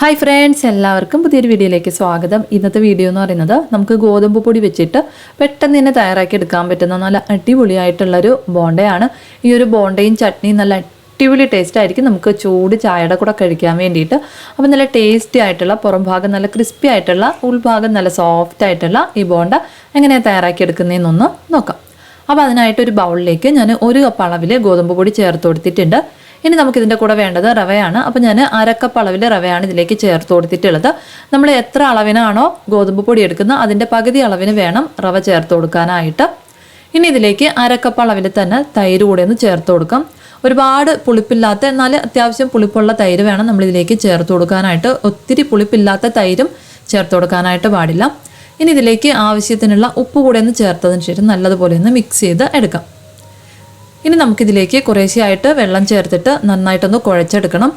Hi friends എല്ലാവർക്കും പുതിയൊരു വീഡിയോയിലേക്ക് സ്വാഗതം. ഇന്നത്തെ വീഡിയോ എന്ന് പറയുന്നത് നമുക്ക് ഗോതമ്പ് പൊടി വെച്ചിട്ട് പെട്ടെന്ന് തന്നെ തയ്യാറാക്കി എടുക്കാൻ പറ്റുന്ന നല്ല അടിപൊളിയായിട്ടുള്ളൊരു ബോണ്ടയാണ്. ഈ ഒരു ബോണ്ടയും ചട്നിയും നല്ല അടിപൊളി ടേസ്റ്റ് ആയിരിക്കും. നമുക്ക് ചൂട് ചായയുടെ കൂടെ കഴിക്കാൻ വേണ്ടിയിട്ട്. അപ്പോൾ നല്ല ടേസ്റ്റി ആയിട്ടുള്ള പുറം ഭാഗം നല്ല ക്രിസ്പി ആയിട്ടുള്ള ഉൾഭാഗം നല്ല സോഫ്റ്റ് ആയിട്ടുള്ള ഈ ബോണ്ട എങ്ങനെയാണ് തയ്യാറാക്കി എടുക്കുന്നതെന്നൊന്ന് നോക്കാം. അപ്പോൾ അതിനായിട്ട് ഒരു ബൗളിലേക്ക് ഞാൻ ഒരു കപ്പ് അളവിൽ ഗോതമ്പ് പൊടി ചേർത്ത് കൊടുത്തിട്ടുണ്ട്. ഇനി നമുക്ക് ഇതിന്റെ കൂടെ വേണ്ടത് റവയാണ്. അപ്പോൾ ഞാൻ അരക്കപ്പ് അളവിൽ റവയാണ് ഇതിലേക്ക് ചേർത്ത് കൊടുത്തിട്ടുള്ളത്. നമ്മൾ എത്ര അളവിനാണോ ഗോതമ്പ് പൊടി എടുക്കുന്നത് അതിന്റെ പകുതി അളവിന് വേണം റവ ചേർത്ത് കൊടുക്കാനായിട്ട്. ഇനി ഇതിലേക്ക് അരക്കപ്പ് അളവിൽ തന്നെ തൈര് കൂടെ ഒന്ന് ചേർത്ത് കൊടുക്കാം. ഒരുപാട് പുളിപ്പില്ലാത്ത എന്നാൽ അത്യാവശ്യം പുളിപ്പുള്ള തൈര് വേണം നമ്മളിതിലേക്ക് ചേർത്ത് കൊടുക്കാനായിട്ട്. ഒത്തിരി പുളിപ്പില്ലാത്ത തൈരും ചേർത്ത് കൊടുക്കാനായിട്ട് പാടില്ല. ഇനി ഇതിലേക്ക് ആവശ്യത്തിനുള്ള ഉപ്പ് കൂടെ ഒന്ന് ചേർത്തതിന് ശേഷം നല്ലതുപോലെ ഒന്ന് മിക്സ് ചെയ്ത് എടുക്കാം. ഇനി നമുക്കിതിലേക്ക് കുറേശ്ശെയായിട്ട് വെള്ളം ചേർത്തിട്ട് നന്നായിട്ടൊന്ന് കുഴച്ചെടുക്കണം.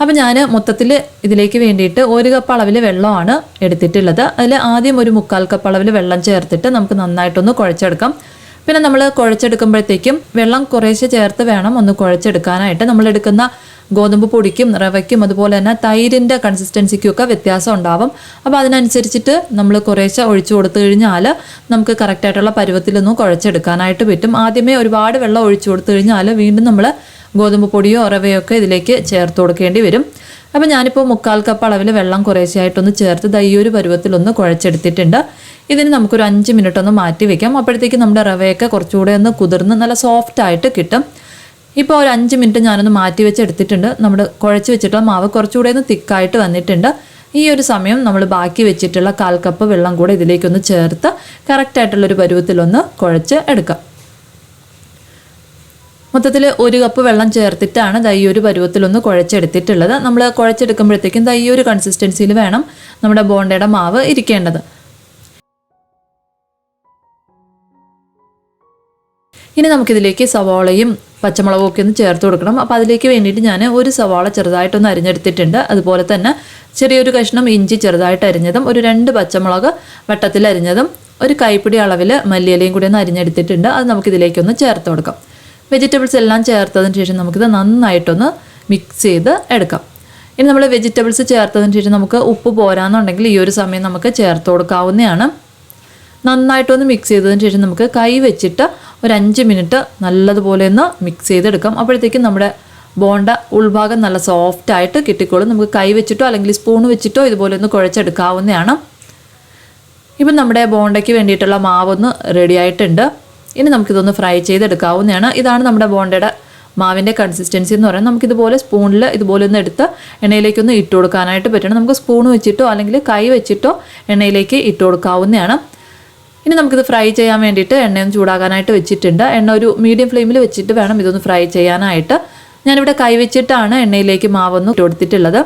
അപ്പോൾ ഞാൻ മൊത്തത്തിൽ ഇതിലേക്ക് വേണ്ടിയിട്ട് ഒരു കപ്പ് അളവിൽ വെള്ളമാണ് എടുത്തിട്ടുള്ളത്. അതിൽ ആദ്യം ഒരു മുക്കാൽ കപ്പ് അളവിൽ വെള്ളം ചേർത്തിട്ട് നമുക്ക് നന്നായിട്ടൊന്ന് കുഴച്ചെടുക്കാം. പിന്നെ നമ്മൾ കുഴച്ചെടുക്കുമ്പോഴത്തേക്കും വെള്ളം കുറേശ്ശെ ചേർത്ത് വേണം ഒന്ന് കുഴച്ചെടുക്കാനായിട്ട്. നമ്മൾ എടുക്കുന്ന ഗോതമ്പ് പൊടിക്കും റവയ്ക്കും അതുപോലെ തന്നെ തൈരിന്റെ കൺസിസ്റ്റൻസിക്കും ഒക്കെ വ്യത്യാസം ഉണ്ടാവും. അപ്പോൾ അതിനനുസരിച്ചിട്ട് നമ്മൾ കുറേശ്ശെ ഒഴിച്ചു കൊടുത്തു കഴിഞ്ഞാൽ നമുക്ക് കറക്റ്റായിട്ടുള്ള പരുവത്തിലൊന്നും കുഴച്ചെടുക്കാനായിട്ട് പറ്റും. ആദ്യമേ ഒരുപാട് വെള്ളം ഒഴിച്ചു കൊടുത്തു കഴിഞ്ഞാൽ വീണ്ടും നമ്മൾ ഗോതമ്പ് പൊടിയോ റവയോ ഒക്കെ ഇതിലേക്ക് ചേർത്ത് കൊടുക്കേണ്ടി വരും. അപ്പോൾ ഞാനിപ്പോൾ മുക്കാൽ കപ്പ് അളവിൽ വെള്ളം കുറേശ്ശെയായിട്ടൊന്ന് ചേർത്ത് ദയ്യൊരു പരുവത്തിലൊന്ന് കുഴച്ചെടുത്തിട്ടുണ്ട്. ഇതിന് നമുക്കൊരു അഞ്ച് മിനിറ്റ് ഒന്ന് മാറ്റി വെക്കാം. അപ്പോഴത്തേക്ക് നമ്മുടെ റവയൊക്കെ കുറച്ചുകൂടെ ഒന്ന് കുതിർന്ന് നല്ല സോഫ്റ്റ് ആയിട്ട് കിട്ടും. ഇപ്പോൾ ഒരു അഞ്ച് മിനിറ്റ് ഞാനൊന്ന് മാറ്റി വെച്ച് എടുത്തിട്ടുണ്ട്. നമ്മൾ കുഴച്ച് വെച്ചിട്ടുള്ള മാവ് കുറച്ചുകൂടെ ഒന്ന് തിക്കായിട്ട് വന്നിട്ടുണ്ട്. ഈ ഒരു സമയം നമ്മൾ ബാക്കി വെച്ചിട്ടുള്ള കാൽ കപ്പ് വെള്ളം കൂടെ ഇതിലേക്കൊന്ന് ചേർത്ത് കറക്റ്റായിട്ടുള്ളൊരു പരുവത്തിലൊന്ന് കുഴച്ച് എടുക്കാം. മൊത്തത്തിൽ ഒരു കപ്പ് വെള്ളം ചേർത്തിട്ടാണ് ദൈ ഒരു പരുവത്തിലൊന്ന് കുഴച്ചെടുത്തിട്ടുള്ളത്. നമ്മൾ കുഴച്ചെടുക്കുമ്പോഴത്തേക്കും ദൈ ഒരു കൺസിസ്റ്റൻസിയിൽ വേണം നമ്മുടെ ബോണ്ടയുടെ മാവ് ഇരിക്കേണ്ടത്. ഇനി നമുക്കിതിലേക്ക് സവാളയും പച്ചമുളകും ഒക്കെ ഒന്ന് ചേർത്ത് കൊടുക്കണം. അപ്പോൾ അതിലേക്ക് വേണ്ടിയിട്ട് ഞാൻ ഒരു സവാള ചെറുതായിട്ടൊന്ന് അരിഞ്ഞെടുത്തിട്ടുണ്ട്. അതുപോലെ തന്നെ ചെറിയൊരു കഷ്ണം ഇഞ്ചി ചെറുതായിട്ട് അരിഞ്ഞതും ഒരു രണ്ട് പച്ചമുളക് വട്ടത്തിൽ അരിഞ്ഞതും ഒരു കൈപ്പിടി അളവിൽ മല്ലിയിലയും കൂടി ഒന്ന് അരിഞ്ഞെടുത്തിട്ടുണ്ട്. അത് നമുക്കിതിലേക്കൊന്ന് ചേർത്ത് കൊടുക്കാം. വെജിറ്റബിൾസ് എല്ലാം ചേർത്തതിന് ശേഷം നമുക്കിത് നന്നായിട്ടൊന്ന് മിക്സ് ചെയ്ത് എടുക്കാം. ഇനി നമ്മൾ വെജിറ്റബിൾസ് ചേർത്തതിന് ശേഷം നമുക്ക് ഉപ്പ് പോരാന്നുണ്ടെങ്കിൽ ഈ ഒരു സമയം നമുക്ക് ചേർത്ത് കൊടുക്കാവുന്നതാണ്. നന്നായിട്ടൊന്ന് മിക്സ് ചെയ്തതിന് ശേഷം നമുക്ക് കൈ വെച്ചിട്ട് ഒരു അഞ്ച് മിനിറ്റ് നല്ലതുപോലെ ഒന്ന് മിക്സ് ചെയ്തെടുക്കാം. അപ്പോഴത്തേക്കും നമ്മുടെ ബോണ്ട ഉൾഭാഗം നല്ല സോഫ്റ്റ് ആയിട്ട് കിട്ടിക്കോളും. നമുക്ക് കൈ വെച്ചിട്ടോ അല്ലെങ്കിൽ സ്പൂൺ വെച്ചിട്ടോ ഇതുപോലെ ഒന്ന് കുഴച്ചെടുക്കാവുന്നതാണ്. ഇപ്പം നമ്മുടെ ബോണ്ടയ്ക്ക് വേണ്ടിയിട്ടുള്ള മാവൊന്ന് റെഡി ആയിട്ടുണ്ട്. ഇനി നമുക്കിതൊന്ന് ഫ്രൈ ചെയ്തെടുക്കാവുന്നതാണ്. ഇതാണ് നമ്മുടെ ബോണ്ടയുടെ മാവിന്റെ കൺസിസ്റ്റൻസി എന്ന് പറയുന്നത്. നമുക്കിതുപോലെ സ്പൂണിൽ ഇതുപോലെ ഒന്ന് എടുത്ത് എണ്ണയിലേക്കൊന്ന് ഇട്ട് കൊടുക്കാനായിട്ട് പറ്റണം നമുക്ക് സ്പൂൺ വെച്ചിട്ടോ അല്ലെങ്കിൽ കൈ വെച്ചിട്ടോ എണ്ണയിലേക്ക് ഇട്ട് കൊടുക്കാവുന്നതാണ്. ഇനി നമുക്കിത് ഫ്രൈ ചെയ്യാൻ വേണ്ടിയിട്ട് എണ്ണയൊന്ന് ചൂടാകാനായിട്ട് വെച്ചിട്ടുണ്ട്. എണ്ണ ഒരു മീഡിയം ഫ്ലെയിമിൽ വെച്ചിട്ട് വേണം ഇതൊന്ന് ഫ്രൈ ചെയ്യാനായിട്ട്. ഞാനിവിടെ കൈവച്ചിട്ടാണ് എണ്ണയിലേക്ക് മാവൊന്ന് കൊടുത്തിട്ടുള്ളത്.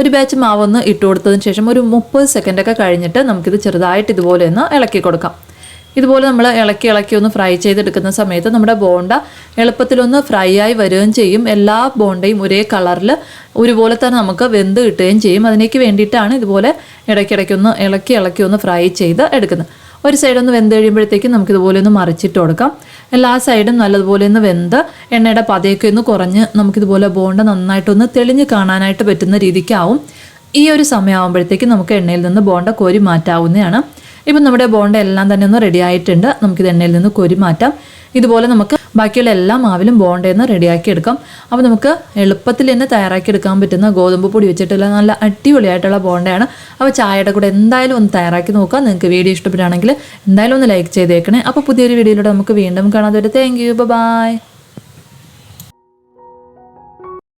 ഒരു ബാച്ച് മാവൊന്ന് ഇട്ട് കൊടുത്തതിന് ശേഷം ഒരു മുപ്പത് സെക്കൻഡൊക്കെ കഴിഞ്ഞിട്ട് നമുക്കിത് ചെറുതായിട്ട് ഇതുപോലെ ഒന്ന് ഇളക്കി കൊടുക്കാം. ഇതുപോലെ നമ്മൾ ഇളക്കി ഇളക്കി ഒന്ന് ഫ്രൈ ചെയ്തെടുക്കുന്ന സമയത്ത് നമ്മുടെ ബോണ്ട എളുപ്പത്തിലൊന്ന് ഫ്രൈ ആയി വരികയും ചെയ്യും. എല്ലാ ബോണ്ടയും ഒരേ കളറിൽ ഒരുപോലെ തന്നെ നമുക്ക് വെന്ത് കിട്ടുകയും ചെയ്യും. അതിനേക്ക് വേണ്ടിയിട്ടാണ് ഇതുപോലെ ഇടയ്ക്കിടയ്ക്കൊന്ന് ഇളക്കി ഇളക്കി ഒന്ന് ഫ്രൈ ചെയ്ത് എടുക്കുന്നത്. ഒരു സൈഡ് ഒന്ന് വെന്ത് കഴിയുമ്പോഴത്തേക്കും നമുക്ക് ഇതുപോലെ ഒന്ന് മറിച്ചിട്ട് കൊടുക്കാം. എല്ലാ സൈഡും നല്ലതുപോലെ ഒന്ന് വെന്ത് എണ്ണയുടെ പതയൊക്കെ ഒന്ന് കുറഞ്ഞ് നമുക്കിതുപോലെ ബോണ്ട നന്നായിട്ടൊന്ന് തെളിഞ്ഞ് കാണാനായിട്ട് പറ്റുന്ന രീതിക്കാവും. ഈ ഒരു സമയമാകുമ്പോഴത്തേക്കും നമുക്ക് എണ്ണയിൽ നിന്ന് ബോണ്ട കോരി മാറ്റാവുന്നതാണ്. ഇപ്പം നമ്മുടെ ബോണ്ട എല്ലാം തന്നെ ഒന്ന് റെഡി ആയിട്ടുണ്ട്. നമുക്കിത് എണ്ണയിൽ നിന്ന് കോരി മാറ്റാം. ഇതുപോലെ നമുക്ക് ബാക്കിയുള്ള എല്ലാ മാവിലും ബോണ്ടേന്ന് റെഡിയാക്കി എടുക്കാം അപ്പോൾ നമുക്ക് എളുപ്പത്തിൽ തന്നെ തയ്യാറാക്കി എടുക്കാൻ പറ്റുന്ന ഗോതമ്പ് പൊടി വെച്ചിട്ടുള്ള നല്ല അടിപൊളിയായിട്ടുള്ള ബോണ്ടയാണ്. അപ്പോൾ ചായയുടെ കൂടെ എന്തായാലും ഒന്ന് തയ്യാറാക്കി നോക്കാം. നിങ്ങൾക്ക് വീഡിയോ ഇഷ്ടപ്പെടുകയാണെങ്കിൽ എന്തായാലും ഒന്ന് ലൈക്ക് ചെയ്തേക്കണേ. അപ്പോൾ പുതിയൊരു വീഡിയോയിലൂടെ നമുക്ക് വീണ്ടും കാണാതെ താങ്ക് യു ബൈ